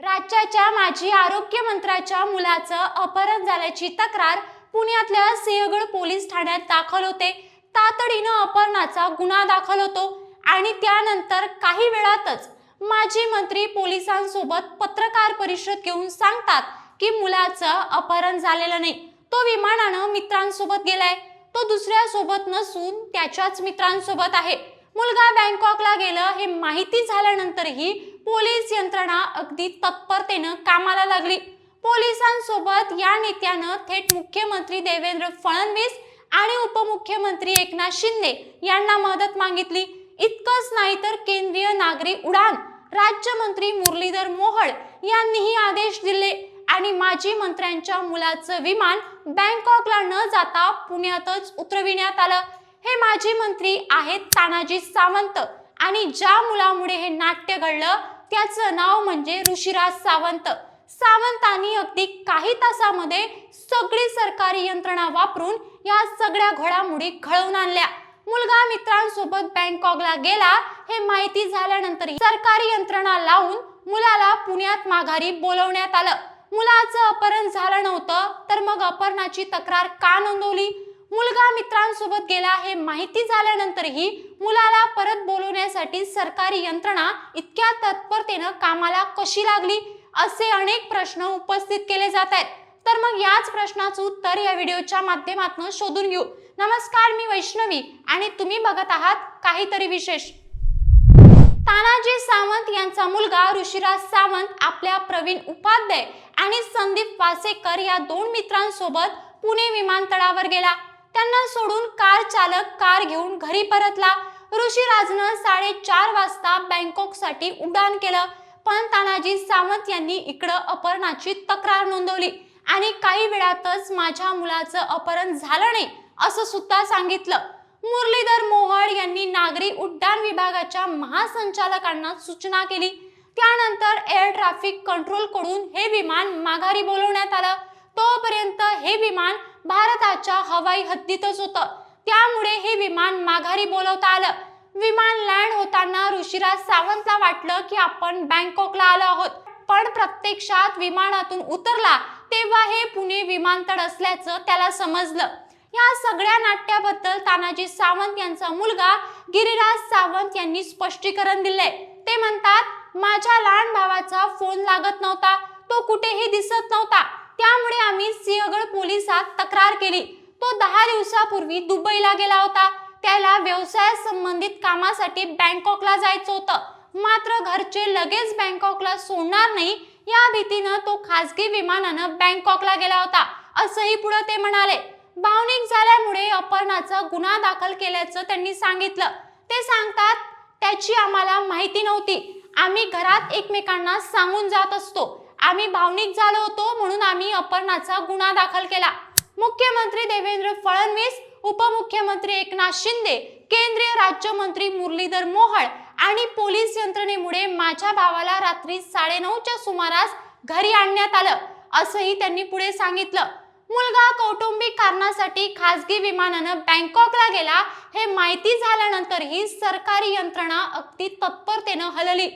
राज्याच्या माजी आरोग्य मंत्र्याच्या मुलाचं अपहरण झाल्याची तक्रार पुण्यातल्या सिंहगड पोलीस ठाण्यात दाखल होते. तातडीनं अपहरणाचा गुन्हा दाखल होतो आणि त्यानंतर काही वेळातच माजी मंत्री पोलिसांसोबत पत्रकार परिषद घेऊन सांगतात की मुलाचं अपहरण झालेलं नाही. तो विमानानं मित्रांसोबत गेलाय. तो दुसऱ्या सोबत नसून त्याच्याच मित्रांसोबत आहे. मुलगा बँकॉकला गेलं हे माहिती झाल्यानंतरही पोलीस यंत्रणा अगदी तत्परतेनं कामाला लागली. पोलिसांसोबत या नेत्यानं थेट मुख्यमंत्री देवेंद्र फडणवीस आणि उपमुख्यमंत्री एकनाथ शिंदे यांना मदत मागितली. इतकंच नाही तर केंद्रीय नागरी उडान राज्यमंत्री मुरलीधर मोहळ यांनीही आदेश दिले आणि माजी मंत्र्यांच्या मुलाचं विमान बँकॉकला न जाता पुण्यातच उतरविण्यात आलं. हे माजी मंत्री आहेत तानाजी सावंत आणि ज्या मुलामुळे हे नाट्य घडलं त्याचं नाव म्हणजे ऋषिराज सावंत. सावंतांनी अगदी काही तासामध्ये सगळी सरकारी यंत्रणा वापरून या सगळ्या घडामोडी घडवून आणल्या. मुलगा मित्रांसोबत बँकॉकला गेला हे माहिती झाल्यानंतर सरकारी यंत्रणा लावून मुलाला पुण्यात माघारी बोलवण्यात आलं. मुलाचं अपहरण झालं नव्हतं तर मग अपहरणाची तक्रार का नोंदवली? मुलगा मित्रांसोबत गेला हे माहिती झाल्यानंतरही मुलाला परत बोलवण्यासाठी सरकारी यंत्रणा इतक्या तत्परतेनं कामाला कशी लागली असे अनेक प्रश्न उपस्थित केले जात आहेत. तर मग याच प्रश्नाचं उत्तर या व्हिडिओच्या माध्यमातून शोधून घेऊ. नमस्कार मी वैष्णवी आणि तुम्ही बघत आहात काहीतरी विशेष. तानाजी सावंत यांचा मुलगा ऋषिराज सावंत आपल्या प्रवीण उपाध्याय आणि संदीप वासेकर या दोन मित्रांसोबत पुणे विमानतळावर गेला. त्यांना सोडून कार चालक कार घेऊन घरी परतला. ऋषिराजनं साडेचार वाजता बँकॉकसाठी उड्डाण केलं पण तानाजी सावंत यांनी इकडं अपहरणाची तक्रार नोंदवली आणि काही वेळातच माझ्या मुलाचं अपहरण झालं नाही असं सुद्धा सांगितलं. मुरलीधर मोहळ यांनी नागरी उड्डाण विभागाच्या महासंचालकांना सूचना केली. त्यानंतर एअर ट्रॅफिक कंट्रोलकडून हे विमान माघारी बोलवण्यात आलं. तोपर्यंत हे विमान भारताच्या हवाई हद्दीतच होतं. त्यामुळे हे विमान माघारी बोलवता आलं. विमान लँड होताना ऋषिराज सावंतला वाटलं की आपण बँकॉकला आलो आहोत. पण प्रत्यक्षात विमानातून उतरला तेव्हा हे पुणे विमानतळ असल्याचं त्याला समजलं. या सगळ्या नाट्याबद्दल तानाजी सावंत यांचा मुलगा गिरिराज सावंत यांनी स्पष्टीकरण दिलंय. ते म्हणतात माझ्या लहान भावाचा फोन लागत नव्हता. तो कुठेही दिसत नव्हता. त्यामुळे आम्ही सिंहगड पोलिसात तक्रार केली. तो दहा दिवसापूर्वी दुबईला गेला होता. त्याला व्यवसाय संबंधित कामासाठी बँकॉकला जायचं होतं. मात्र घरचे लगेच बँकॉकला सोडणार नाही या भीतीनं तो खासगी विमानानं बँकॉकला गेला होता असंही पुढे ते म्हणाले. भावनिक झाल्यामुळे अपर्णाचा गुन्हा दाखल केल्याचं त्यांनी सांगितलं. ते सांगतात त्याची आम्हाला माहिती नव्हती. आम्ही घरात एकमेकांना सांगून जात असतो. आम्ही भावनिक झालो होतो म्हणून आम्ही अपहरणाचा गुन्हा दाखल केला. मुख्यमंत्री देवेंद्र फडणवीस उपमुख्यमंत्री एकनाथ शिंदे केंद्रीय राज्यमंत्री मुरलीधर मोहळ आणि पोलीस यंत्रणेमुळे माझ्या भावाला रात्री साडेनऊच्या सुमारास घरी आणण्यात आलं असंही त्यांनी पुढे सांगितलं. मुलगा कौटुंबिक कारणासाठी खासगी विमानानं बँकॉकला गेला हे माहिती झाल्यानंतरही सरकारी यंत्रणा अगदी तत्परतेनं हलली.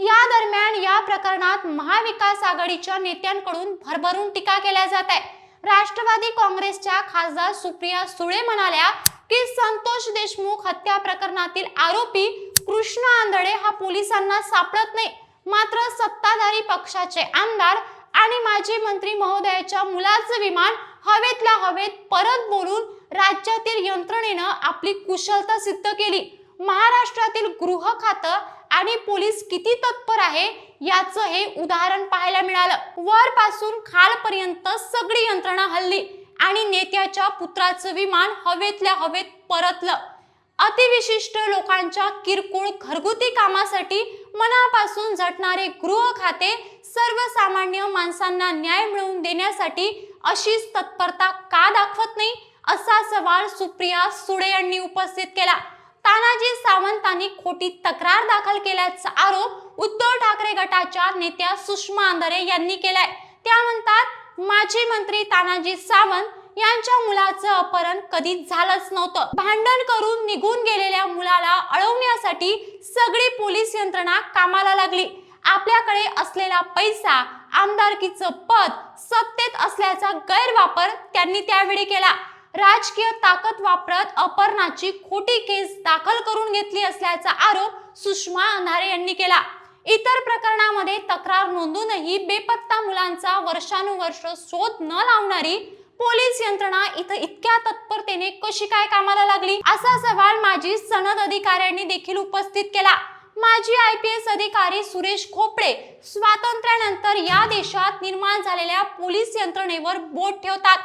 या दरम्यान या प्रकरणात महाविकास आघाडीच्या नेत्यांकडून भरभरून टीका केल्या जात आहे. राष्ट्रवादी काँग्रेसच्या खासदार सुप्रिया सुळे म्हणाल्या की संतोष देशमुख हत्या प्रकरणातील आरोपी कृष्ण आंधळे हा पोलिसांना सापडत नाही. मात्र सत्ताधारी पक्षाचे आमदार आणि माजी मंत्री महोदयाच्या मुलाचं विमान हवेतल्या हवेत परत बोलून राज्यातील यंत्रणेनं आपली कुशलता सिद्ध केली. महाराष्ट्रातील गृह खातं आणि पोलीस किती तत्पर आहे याचं हे उदाहरण पाहायला मिळालं. वरपासून खालपर्यंत सगळी यंत्रणा हल्ली आणि नेत्याच्या पुत्राचं विमान हवेतल्या हवेत परतलं. अतिविशिष्ट लोकांच्या किरकोळ घरगुती कामासाठी मनापासून झटणारे गृह खाते सर्वसामान्य माणसांना न्याय मिळवून देण्यासाठी अशीच तत्परता का दाखवत नाही? असा सवाल सुप्रिया सुळे यांनी उपस्थित केला. तानाजी सावंतांनी खोटी तक्रार दाखल केल्याचा आरोप उद्धव ठाकरे गटाच्या नेत्या सुषमा आंधरे यांनी केलाय. त्या म्हणतात माजी मंत्री तानाजी सावंत यांच्या मुलाचं अपहरण कधीच झालंच नव्हतं. भांडण करून निघून गेलेल्या मुलाला अडवण्यासाठी सगळी पोलीस यंत्रणा कामाला लागली. आपल्याकडे असलेला पैसा आमदारकीचं पद सत्तेत असल्याचा गैरवापर त्यांनी त्यावेळी केला. राजकीय ताकद वापरत अपर्णाची खोटी केस दाखल करून घेतली असल्याचा आरोप सुषमा अंधारे यांनी केला. इतर प्रकरणामध्ये तक्रार नोंदूनही बेपत्ता मुलांचा वर्षानुवर्ष शोध न लावणारी पोलीस यंत्रणा इथं इतक्या तत्परतेने कशी काय कामाला लागली? असा सवाल माजी सनद अधिकाऱ्यांनी देखील उपस्थित केला. माजी आय पी एस अधिकारी सुरेश खोपडे स्वातंत्र्यानंतर या देशात निर्माण झालेल्या पोलीस यंत्रणेवर बोट ठेवतात.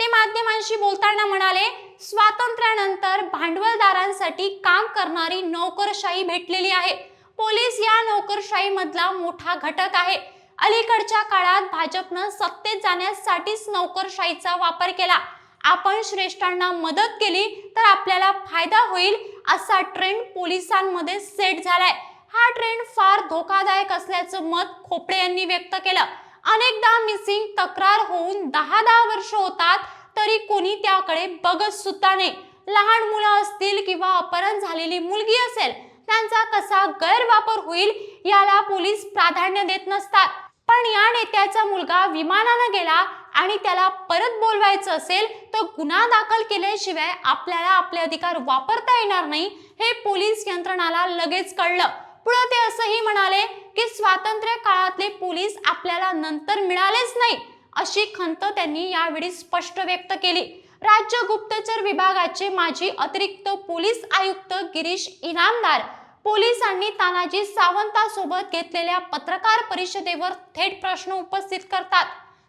ते माध्यमांशी बोलताना म्हणाले स्वातंत्र्यानंतर भांडवलदारांसाठी काम करणारी नोकरशाही भेटलेली आहे. पोलीस या नोकरशाही मधला मोठा घटक आहे. अलीकडच्या काळात भाजपनं सत्तेत जाण्यासाठीच नोकरशाहीचा वापर केला. आपण श्रेष्ठांना मदत केली तर आपल्याला फायदा होईल असा ट्रेंड पोलिसांमध्ये सेट झालाय. हा ट्रेंड फार धोकादायक असल्याचं मत खोपडे यांनी व्यक्त केलं. अनेकदा मिसिंग तक्रार होऊन दहा दहा वर्ष होतात तरी कोणी त्याकडे बघत सुद्धा नाही. लहान मुलं असतील किंवा अपहरण झालेली मुलगी असेल त्यांचा कसा गैरवापर होईल याला पोलीस प्राधान्य देत नसतात. पण या नेत्याचा मुलगा विमानानं गेला आणि त्याला परत बोलवायचं असेल तर गुन्हा दाखल केल्याशिवाय आपल्याला आपले अधिकार वापरता येणार नाही हे पोलीस यंत्रणाला लगेच कळलं. पुढे ते असंही म्हणाले की स्वातंत्र्य काळातले पोलीस आपल्याला नंतर मिळालेच नाही अशी खंत त्यांनी यावेळी स्पष्ट व्यक्त केली. राज्य गुप्तचर विभागाचे माजी अतिरिक्त पोलीस आयुक्त गिरीश इनामदार पोलिसांनी तानाजी सावंतासोबत घेतलेल्या पत्रकार परिषदेवर थेट प्रश्न उपस्थित करतात.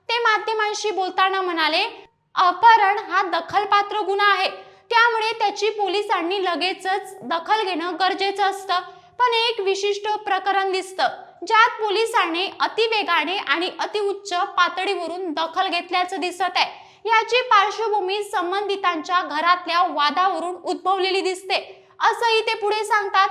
ते माध्यमांशी बोलताना म्हणाले अपहरण हा दखलपात्र गुन्हा आहे. त्यामुळे त्याची पोलिसांनी लगेचच दखल घेणं गरजेचं असतं. पण एक विशिष्ट प्रकरण दिसतं ज्यात पोलिसांनी अतिवेगाने आणि अतिउच्च पातळीवरून दखल घेतल्याचं दिसत आहे. याची पार्श्वभूमी संबंधितांच्या घरातल्या वादावरून उद्भवलेली दिसते. असंही ते पुढे सांगतात.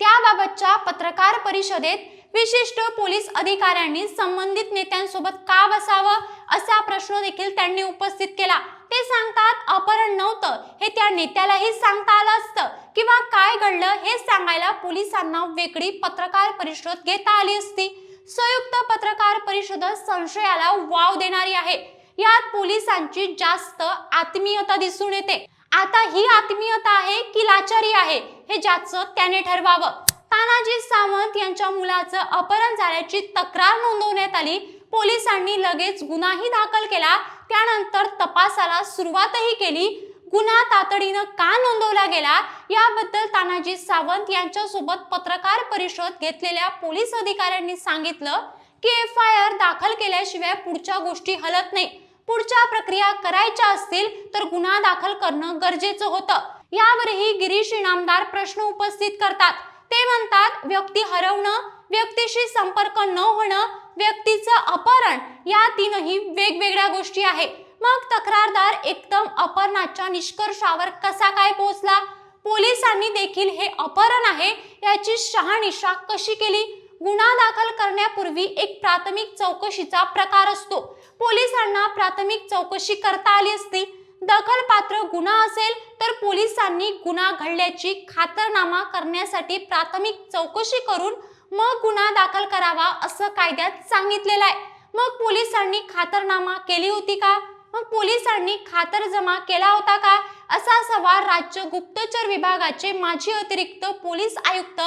त्याबाबतच्या पत्रकार परिषदेत विशिष्ट पोलीस अधिकाऱ्यांनी संबंधित नेत्यांसोबत का बसावं असा प्रश्न देखील त्यांनी उपस्थित केला. ते सांगतात अपहरण नव्हतं हे त्या नेत्यालाही सांगता आलं असतं. किंवा काय घडलं हे सांगायला पोलिसांना वेगळी पत्रकार परिषद घेता आली असती. संयुक्त पत्रकार परिषद संशयाला वाव देणारी आहे. यात पोलिसांची जास्त आत्मीयता दिसून येते. आता ही आत्मीयता आहे की लाचारी आहे हे ज्याचं त्याने ठरवावं. तानाजी सावंत यांच्या मुलाचं अपहरण झाल्याची तक्रार नोंदवण्यात आली. पोलिसांनी लगेच गुन्हाही दाखल केला. त्यानंतर तपासाला सुरुवातही केली. गुन्हा तातडीनं का नोंदवला गेला याबद्दल तानाजी सावंत यांच्यासोबत पत्रकार परिषद घेतलेल्या पोलीस अधिकाऱ्यांनी सांगितलं की एफ आय आर दाखल केल्याशिवाय पुढच्या गोष्टी हलत नाही. पुढच्या प्रक्रिया करायच्या असतील तर गुन्हा दाखल करणं गरजेचं होतं. यावरही गिरीश इनामदार प्रश्न उपस्थित करतात. ते म्हणतात व्यक्ती हरवणं व्यक्तीशी संपर्क न होणं व्यक्तीचं अपहरण या तीनही वेगवेगळ्या गोष्टी आहे मग तक्रारदार एकदम अपहरणाच्या निष्कर्षावर कसा काय पोहोचला? पोलिसांनी देखील हे अपहरण आहे याची शहानिशा कशी केली? गुन्हा दाखल करण्यापूर्वी एक प्राथमिक चौकशीचा प्रकार असतो. पोलिसांना प्राथमिक चौकशी करता आली असती. दखलपात्र गुन्हा असेल तर पोलिसांनी गुन्हा घडल्याची खातरनामा करण्यासाठी प्राथमिक चौकशी करून मग गुन्हा दाखल करावा असं कायद्यात सांगितलेलं आहे. मग पोलिसांनी खातरनामा केली होती का? मग पोलिसांनी खातरजमा केला होता का? असा सवाल राज्य गुप्तचर विभागाचे माजी अतिरिक्त पोलीस आयुक्त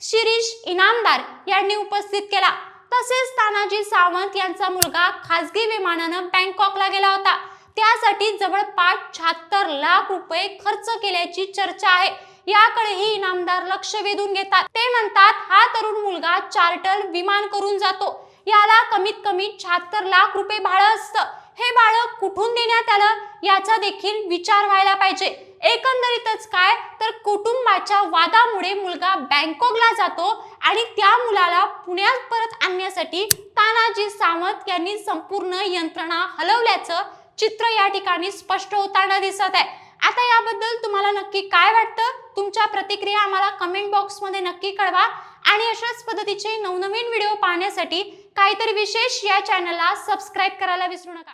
शिरीष इनामदार यांनी उपस्थित केला. तसेच तानाजी सावंत यांचा मुलगा खासगी विमानानं बँकॉकला गेला होता. त्यासाठी जवळपास शहात्तर लाख रुपये खर्च केल्याची चर्चा आहे. याकडेही इनामदार लक्ष वेधून घेतात. ते म्हणतात हा तरुण मुलगा चार्टर विमान करून जातो. याला कमीत कमी शहात्तर लाख रुपये भाडं असतं. हे बाळक कुठून देण्यात आलं? याचा देखील विचार व्हायला पाहिजे. एकंदरीतच काय? तर कुटुंबाच्या वादामुळे मुलगा बँकॉकला जातो आणि त्या मुलाला पुण्यात परत आणण्यासाठी तानाजी सावंत यांनी संपूर्ण यंत्रणा हलवल्याचं चित्र या ठिकाणी स्पष्ट होताना दिसत आहे. आता याबद्दल तुम्हाला नक्की काय वाटतं? तुमच्या प्रतिक्रिया आम्हाला कमेंट बॉक्समध्ये नक्की कळवा. आणि अशाच पद्धतीचे नवनवीन व्हिडिओ पाहण्यासाठी काहीतरी विशेष या चॅनलला सबस्क्राईब करायला विसरू नका.